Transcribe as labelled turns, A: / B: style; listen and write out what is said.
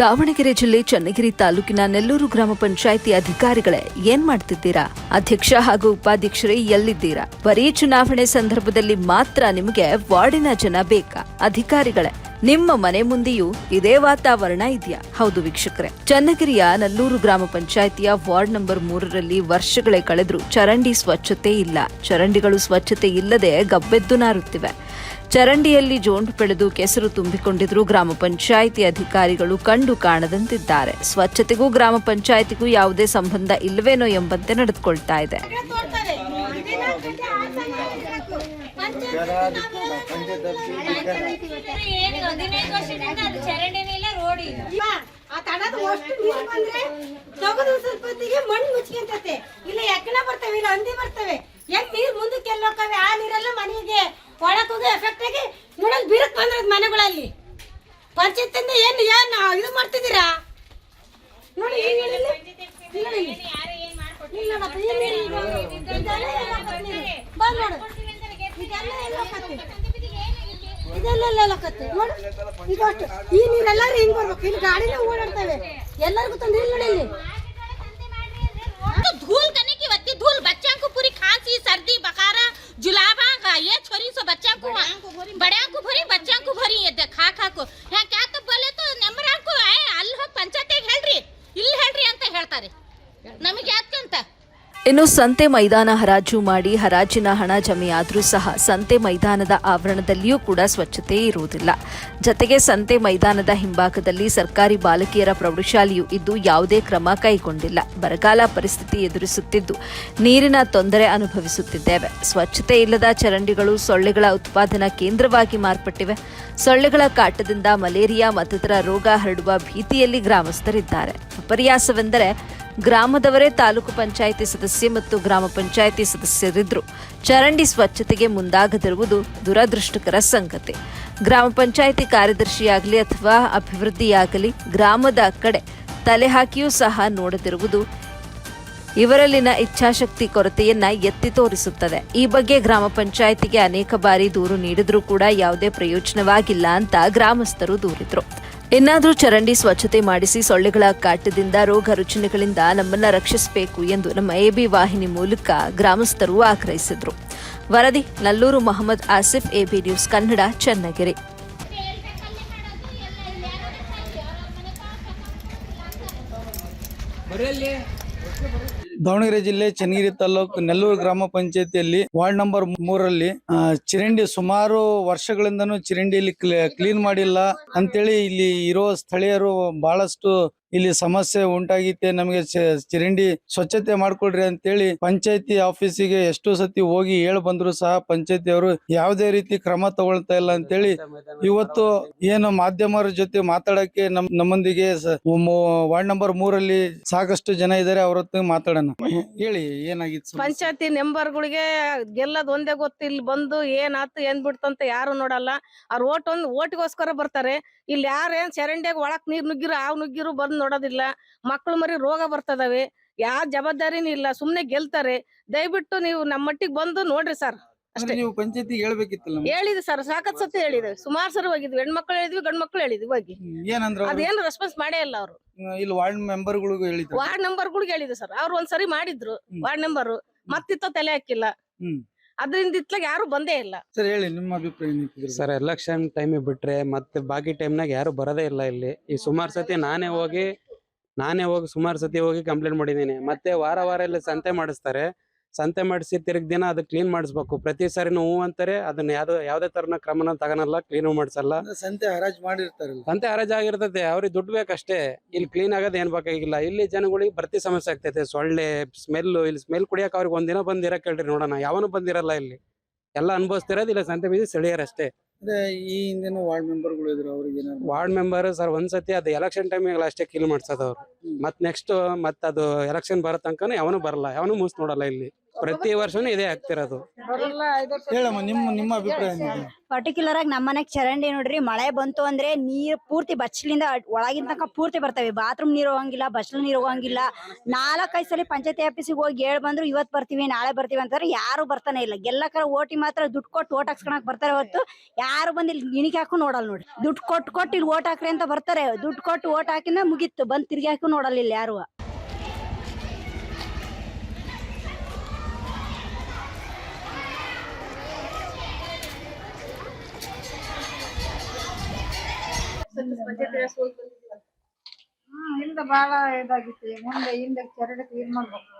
A: ದಾವಣಗೆರೆ ಜಿಲ್ಲೆ ಚನ್ನಗಿರಿ ತಾಲೂಕಿನ ನೆಲ್ಲೂರು ಗ್ರಾಮ ಪಂಚಾಯಿತಿ ಅಧಿಕಾರಿಗಳೇ, ಏನ್ ಮಾಡ್ತಿದ್ದೀರಾ? ಅಧ್ಯಕ್ಷ ಹಾಗೂ ಉಪಾಧ್ಯಕ್ಷರೇ ಎಲ್ಲಿದ್ದೀರಾ? ಬರೀ ಚುನಾವಣೆ ಸಂದರ್ಭದಲ್ಲಿ ಮಾತ್ರ ನಿಮಗೆ ವಾರ್ಡಿನ ಜನ ಬೇಕಾ? ಅಧಿಕಾರಿಗಳೇ, ನಿಮ್ಮ ಮನೆ ಮುಂದೆಯೂ ಇದೇ ವಾತಾವರಣ ಇದೆಯಾ? ಹೌದು ವೀಕ್ಷಕರೇ, ಚನ್ನಗಿರಿಯ ನಲ್ಲೂರು ಗ್ರಾಮ ಪಂಚಾಯಿತಿಯ ವಾರ್ಡ್ ನಂಬರ್ ಮೂರರಲ್ಲಿ ವರ್ಷಗಳೇ ಕಳೆದ್ರೂ ಚರಂಡಿ ಸ್ವಚ್ಛತೆ ಇಲ್ಲ. ಚರಂಡಿಗಳು ಸ್ವಚ್ಛತೆ ಇಲ್ಲದೆ ಗಬ್ಬೆದ್ದು ನಾರುತ್ತಿವೆ. ಚರಂಡಿಯಲ್ಲಿ ಜೋಂಡು ಬೆಳೆದು ಕೆಸರು ತುಂಬಿಕೊಂಡಿದ್ರು ಗ್ರಾಮ ಪಂಚಾಯಿತಿ ಅಧಿಕಾರಿಗಳು ಕಂಡು ಕಾಣದಂತಿದ್ದಾರೆ. ಸ್ವಚ್ಛತೆಗೂ ಗ್ರಾಮ ಪಂಚಾಯಿತಿಗೂ ಯಾವುದೇ ಸಂಬಂಧ ಇಲ್ಲವೇನೋ ಎಂಬಂತೆ ನಡೆದುಕೊಳ್ತಾ ಇದೆ.
B: ಮುಂದಕ್ಕೆ ಆ ನೀರೆಲ್ಲ ಮನೆಗೆ. ಒಳಕ್ ಹೋಗಿ ಎಫೆಕ್ಟ್ ಆಗಿ? ನೋಡಲ್ ಬೀರಕ್ ಬಂದ್ರೆ ಮನೆಗಳಲ್ಲಿ. ಪಂಚಾಯತಿಂದ ಏನ್ ಏನ್ ಇದು ಮಾಡ್ತಿದ್ದೀರಾ? ನೋಡಿ ಇದೆಲ್ಲ ನೋಡು. ಈ ನೀರೆಲ್ಲರೂ ಹಿಂಗ್ ಬರ್ಬೇಕು? ಇಲ್ಲಿ ಗಾಡಿನೇ ಓಡಾಡ್ತವೆ. ಎಲ್ಲರಿಗೂ ತಂದಿಲ್ಲ ನೋಡಿ ಇಲ್ಲಿ.
C: ನಮಗೆ
A: ಇನ್ನು ಸಂತೆ ಮೈದಾನ ಹರಾಜು ಮಾಡಿ ಹರಾಜಿನ ಹಣ ಜಮೆಯಾದರೂ ಸಹ ಸಂತೆ ಮೈದಾನದ ಆವರಣದಲ್ಲಿಯೂ ಕೂಡ ಸ್ವಚ್ಛತೆ ಇರುವುದಿಲ್ಲ. ಜತೆಗೆ ಸಂತೆ ಮೈದಾನದ ಹಿಂಭಾಗದಲ್ಲಿ ಸರ್ಕಾರಿ ಬಾಲಕಿಯರ ಪ್ರೌಢಶಾಲೆಯು ಇದ್ದು ಯಾವುದೇ ಕ್ರಮ ಕೈಗೊಂಡಿಲ್ಲ. ಬರಗಾಲ ಪರಿಸ್ಥಿತಿ ಎದುರಿಸುತ್ತಿದ್ದು ನೀರಿನ ತೊಂದರೆ ಅನುಭವಿಸುತ್ತಿದ್ದೇವೆ. ಸ್ವಚ್ಛತೆ ಇಲ್ಲದ ಚರಂಡಿಗಳು ಸೊಳ್ಳೆಗಳ ಉತ್ಪಾದನಾ ಕೇಂದ್ರವಾಗಿ ಮಾರ್ಪಟ್ಟಿವೆ. ಸೊಳ್ಳೆಗಳ ಕಾಟದಿಂದ ಮಲೇರಿಯಾ ಮತ್ತಿತರ ರೋಗ ಹರಡುವ ಭೀತಿಯಲ್ಲಿ ಗ್ರಾಮಸ್ಥರಿದ್ದಾರೆ. ವಿಪರ್ಯಾಸವೆಂದರೆ ಗ್ರಾಮದವರೇ ತಾಲೂಕು ಪಂಚಾಯಿತಿ ಸದಸ್ಯೆ ಮತ್ತು ಗ್ರಾಮ ಪಂಚಾಯಿತಿ ಸದಸ್ಯರಿದ್ದರು. ಚರಂಡಿ ಸ್ವಚ್ಛತೆಗೆ ಮುಂದಾಗದಿರುವುದು ದುರದೃಷ್ಟಕರ ಸಂಗತಿ. ಗ್ರಾಮ ಪಂಚಾಯಿತಿ ಕಾರ್ಯದರ್ಶಿಯಾಗಲಿ ಅಥವಾ ಅಭಿವೃದ್ಧಿಯಾಗಲಿ ಗ್ರಾಮದ ಕಡೆ ತಲೆ ಹಾಕಿಯೂ ಸಹ ನೋಡದಿರುವುದು ಇವರಲ್ಲಿನ ಇಚ್ಛಾಶಕ್ತಿ ಕೊರತೆಯನ್ನ ಎತ್ತಿ ತೋರಿಸುತ್ತದೆ. ಈ ಬಗ್ಗೆ ಗ್ರಾಮ ಪಂಚಾಯಿತಿಗೆ ಅನೇಕ ಬಾರಿ ದೂರು ನೀಡಿದ್ರೂ ಕೂಡ ಯಾವುದೇ ಪ್ರಯೋಜನವಾಗಿಲ್ಲ ಅಂತ ಗ್ರಾಮಸ್ಥರು ದೂರಿದ್ರು. ಇನ್ನಾದರೂ ಚರಂಡಿ ಸ್ವಚ್ಛತೆ ಮಾಡಿಸಿ ಸೊಳ್ಳೆಗಳ ಕಾಟದಿಂದ ರೋಗ ರುಚಿನಗಳಿಂದ ನಮ್ಮನ್ನ ರಕ್ಷಿಸಬೇಕು ಎಂದು ನಮ್ಮ ಎಬಿ ವಾಹಿನಿ ಮೂಲಕ ಗ್ರಾಮಸ್ಥರು ಆಗ್ರಹಿಸಿದರು. ವರದಿ, ನಲ್ಲೂರು ಮೊಹಮ್ಮದ್ ಆಸಿಫ್ ಎಬಿ ನ್ಯೂಸ್ ಕನ್ನಡ, ಚನ್ನಗಿರಿ.
D: ದಾವಣಗೆರೆ ಜಿಲ್ಲೆ ಚನ್ನಗಿರಿ ತಾಲೂಕು ನೆಲ್ಲೂರು ಗ್ರಾಮ ಪಂಚಾಯತಿಯಲ್ಲಿ ವಾರ್ಡ್ ನಂಬರ್ ಮೂರಲ್ಲಿ ಚರಂಡಿ ಸುಮಾರು ವರ್ಷಗಳಿಂದನೂ ಚರಂಡಿಯಲ್ಲಿ ಕ್ಲೀನ್ ಮಾಡಿಲ್ಲ ಅಂತೇಳಿ ಇಲ್ಲಿ ಇರೋ ಸ್ಥಳೀಯರು ಬಹಳಷ್ಟು ಇಲ್ಲಿ ಸಮಸ್ಯೆ ಉಂಟಾಗಿತ್ತೆ ನಮಗೆ ಚರಂಡಿ ಸ್ವಚ್ಛತೆ ಮಾಡ್ಕೊಡ್ರಿ ಅಂತೇಳಿ ಪಂಚಾಯತಿ ಆಫೀಸಿಗೆ ಎಷ್ಟೋ ಸತಿ ಹೋಗಿ ಹೇಳಿ ಬಂದ್ರು ಸಹ ಪಂಚಾಯತಿ ಅವರು ಯಾವುದೇ ರೀತಿ ಕ್ರಮ ತಗೊಳ್ತಾ ಇಲ್ಲ ಅಂತೇಳಿ ಇವತ್ತು ಏನು ಮಾಧ್ಯಮರ ಜೊತೆ ಮಾತಾಡಕ್ಕೆ ನಮ್, ನಮ್ಮೊಂದಿಗೆ ವಾರ್ಡ್ ನಂಬರ್ ಮೂರಲ್ಲಿ ಸಾಕಷ್ಟು ಜನ ಇದ್ದಾರೆ, ಅವ್ರ ಮಾತಾಡೋಣ. ಹೇಳಿ, ಏನಾಗಿತ್ತು
E: ಪಂಚಾಯತಿ ಮೆಂಬರ್ಗಳಿಗೆ ಗೆಲ್ಲದ್ ಒಂದೇ ಗೊತ್ತು, ಇಲ್ಲಿ ಬಂದು ಏನಾತು ಏನ್ ಬಿಡ್ತಂತ ಯಾರು ನೋಡಲ್ಲ. ಅವ್ರ ಓಟ್ ಒಂದ್, ಓಟಿಗೋಸ್ಕರ ಬರ್ತಾರೆ. ಇಲ್ಲಿ ಯಾರೇನ್ ಚರಂಡಿಯಾಗ ಒಳಕ್ ನೀರ್ ನುಗ್ಗಿರು ಆವ್ ನುಗ್ಗಿರು ಬಂದ್ ನೋಡೋದಿಲ್ಲ. ಮಕ್ಳು ಮರಿ ರೋಗ ಬರ್ತದವೆ. ಯಾವ ಜವಾಬ್ದಾರಿನೂ ಇಲ್ಲ. ಸುಮ್ನೆ ಗೆಲ್ತಾರೆ. ದಯವಿಟ್ಟು ನೀವು ನಮ್ಮ ಮಟ್ಟಿಗೆ ಬಂದು ನೋಡ್ರಿ ಸರ್. ಅಷ್ಟೇ.
D: ನೀವು ಪಂಚಾಯತಿ ಹೇಳ್ಬೇಕಿತ್ತಲ್ಲ
E: ಹೇಳಿದ್ವಿ ಸರ್. ಸಾಕತ್ ಸತಿ ಹೇಳಿದ್ವಿ ಸುಮಾರು ಸರ್ ಹೋಗಿದ್ವಿ. ಹೆಣ್ಮಕ್ಳು ಹೇಳಿದ್ವಿ ಗಂಡ್ ಮಕ್ಳು ಹೇಳಿದ್ವಿ ಹೋಗಿ.
D: ಏನಂದ್ರ?
E: ಅದೇನು ರೆಸ್ಪಾನ್ಸ್ ಮಾಡೇ ಇಲ್ಲ ಅವರು.
D: ಇಲ್ಲಿ ವಾರ್ಡ್ ಮೆಂಬರ್ಗಳಿಗೂ ಹೇಳಿದ್ರು.
E: ವಾರ್ಡ್ ನಂಬರ್ಗಳಿಗೆ ಹೇಳಿದ್ವಿ ಸರ್. ಅವ್ರು ಒಂದ್ಸರಿ ಮಾಡಿದ್ರು. ವಾರ್ಡ್ ನಂಬರ್ ಮತ್ತಿತ್ತ ತಲೆ ಹಾಕಿಲ್ಲ. ಅದ್ರಿಂದ ಇತ್ಲಾಗ ಯಾರು ಬಂದೇ ಇಲ್ಲ.
D: ಸರ್ ಹೇಳಿ ನಿಮ್ಮ ಅಭಿಪ್ರಾಯ
F: ಸರ್ ಎಲೆಕ್ಷನ್ ಟೈಮ್ ಬಿಟ್ರೆ ಮತ್ತೆ ಬಾಕಿ ಟೈಮ್ನಾಗ ಯಾರು ಬರೋದೇ ಇಲ್ಲ ಇಲ್ಲಿ. ಈ ಸುಮಾರು ಸತಿ ನಾನೇ ಹೋಗಿ ನಾನೇ ಹೋಗಿ ಸುಮಾರು ಸತಿ ಹೋಗಿ ಕಂಪ್ಲೇಂಟ್ ಮಾಡಿದ್ದೀನಿ. ಮತ್ತೆ ವಾರ ವಾರ ಇಲ್ಲಿ ಸಂತೆ ಮಾಡಿಸ್ತಾರೆ. ಸಂತೆ ಮಾಡಿಸಿ ತಿರ್ಗ ದಿನ ಅದು ಕ್ಲೀನ್ ಮಾಡಿಸ್ಬೇಕು. ಪ್ರತಿ ಸಾರಿ ಹೂ ಅಂತಾರೆ ಅದನ್ನ ಯಾವ್ದು ಯಾವ್ದೇ ತರನ ಕ್ರಮನ ತಗೊಳಲ್ಲ ಕ್ಲೀನ್ ಮಾಡಿಸಲ್ಲ.
D: ಸಂತೆ ಹರಾಜ್ ಮಾಡಿರ್ತಾರೆ
F: ಸಂತೆ ಹರಾಜ್ ಆಗಿರ್ತದೆ ಅವ್ರಿಗೆ ದುಡ್ಡು ಬೇಕಷ್ಟೇ. ಇಲ್ಲಿ ಕ್ಲೀನ್ ಆಗೋದು ಏನ್ ಬೇಕಾಗಿಲ್ಲ ಇಲ್ಲಿ ಜನಗಳಿಗೆ ಭರ್ತಿ ಸಮಸ್ಯೆ ಆಗ್ತೈತೆ. ಸೊಳ್ಳೆ ಸ್ಮೆಲ್ ಇಲ್ಲಿ ಸ್ಮೆಲ್ ಕುಡಿಯಕ್ಕೆ ಅವ್ರಿಗೆ ಒಂದಿನ ಬಂದಿರ ಕೇಳ್ರಿ ನೋಡೋಣ. ಯಾವನು ಬಂದಿರಲ್ಲ ಇಲ್ಲಿ. ಎಲ್ಲ ಅನುಭವಿಸ್ತಿರೋದು ಇಲ್ಲ ಸಂತೆ ಬೀದಿ ಸ್ಥಳೀಯರಷ್ಟೇ
D: ಅಂದ್ರೆ ಈ ಹಿಂದೆನೂ ವಾರ್ಡ್ ಮೆಂಬರ್ಗಳು ಇದ್ರು ಅವ್ರಿಗೆ
F: ವಾರ್ಡ್ ಮೆಂಬರ್ ಸರ್ ಒಂದ್ಸತಿ ಅದು ಎಲೆಕ್ಷನ್ ಟೈಮಿಗೆ ಅಷ್ಟೇ ಕಿಲ್ ಮಾಡ್ಸೋದು ಅವ್ರು ಮತ್ ನೆಕ್ಸ್ಟ್ ಮತ್ ಅದು ಎಲೆಕ್ಷನ್ ಬರೋ ತನಕನೂ ಯಾವನು ಬರಲ್ಲ ಯಾವನು ಮೂಸ್ ನೋಡಲ್ಲ ಇಲ್ಲಿ. ಪ್ರತಿ ವರ್ಷನೂ ಇದೇ ಆಗ್ತಿರೋದು.
D: ಹೇಳಮ್ಮ ನಿಮ್ಮ ನಿಮ್ಮ ಅಭಿಪ್ರಾಯ ಏನಿದೆ
G: ಪರ್ಟಿಕ್ಯುಲರ್ ಆಗಿ ನಮ್ಮ ಮನೆಗ್ ಚರಂಡಿ ನೋಡ್ರಿ ಮಳೆ ಬಂತು ಅಂದ್ರೆ ನೀರ್ ಪೂರ್ತಿ ಬಚ್ಚಲಿಂದ ಒಳಗಿನ ತನಕ ಪೂರ್ತಿ ಬರ್ತವೆ. ಬಾತ್ರೂಮ್ ನೀರು ಹೋಗಂಗಿಲ್ಲ ಬಚ್ಚಲ ನೀರು ಹೋಗಂಗಿಲ್ಲ. ನಾಲ್ಕೈದು ಸಲ ಪಂಚಾಯತಿ ಆಫೀಸಿಗೆ ಹೋಗಿ ಹೇಳ್ ಬಂದ್ರು ಇವತ್ ಬರ್ತೀವಿ ನಾಳೆ ಬರ್ತೀವಿ ಅಂತಾರೆ ಯಾರು ಬರ್ತಾನೆ ಇಲ್ಲ. ಗೆಲ್ಲಕರ ಓಟಿ ಮಾತ್ರ ದುಡ್ಡು ಕೊಟ್ಟು ಓಟ್ ಹಾಕ್ಸ್ಕೊಳಕ್ ಬರ್ತಾರೆ ಹೊತ್ತು ಯಾರು ಬಂದು ಇಲ್ಲಿ ಗಿಣಿಕೆ ಹಾಕು ನೋಡಲ್ಲ ನೋಡಿ ದುಡ್ಡು ಕೊಟ್ಟು ಕೊಟ್ಟು ಇಲ್ಲಿ ಓಟ್ ಹಾಕ್ರಿ ಅಂತ ಬರ್ತಾರೆ. ದುಡ್ಡು ಕೊಟ್ಟು ಓಟ್ ಹಾಕಿಂದ ಮುಗಿತ್ತು ಬಂದ್ ತಿರ್ಗಿ ಹಾಕು ನೋಡಲ್ಲ ಇಲ್ಲಿ ಯಾರು.
H: ಹಿಂದೆ ಬಾಳ ಇದಾಗಿತ್ತು. ಮುಂದೆ ಹಿಂದೆ ಚರಡ ಕ್ಲೀನ್ ಮಾಡ್ಬೇಕು.